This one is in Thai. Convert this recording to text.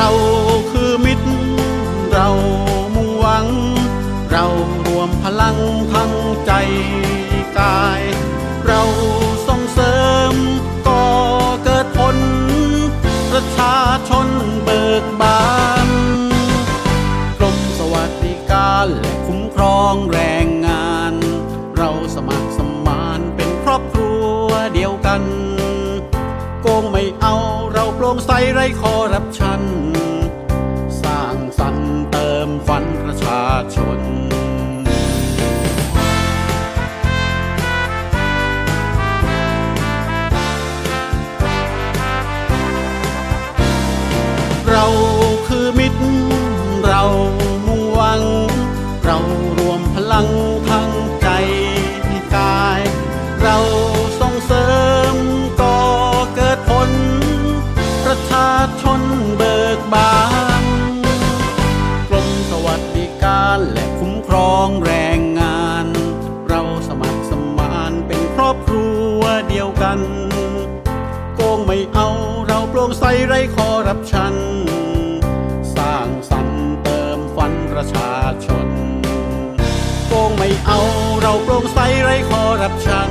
เราคือมิตร เรามุ่งหวัง เรารวมพลังทั้งใจกาย เราส่งเสริมก่อเกิดผล ประชาชนเบิกบานกรมสวัสดิการและคุ้มครองแรงงาน เราสมัครสมานเป็นครอบครัวเดียวกัน โกงไม่เอา ร่งใสไร้คอร์รัปชัน สร้างสรรค์เติมฝันประชาชนเราคือมิตร เรามุ่งหวังเรา ราโปร่งใสไร้คอรับชัน สร้างสรรค์เติมฝันประชาชนโกงไม่เอาเราโปร่งใสไร้คอรับชัน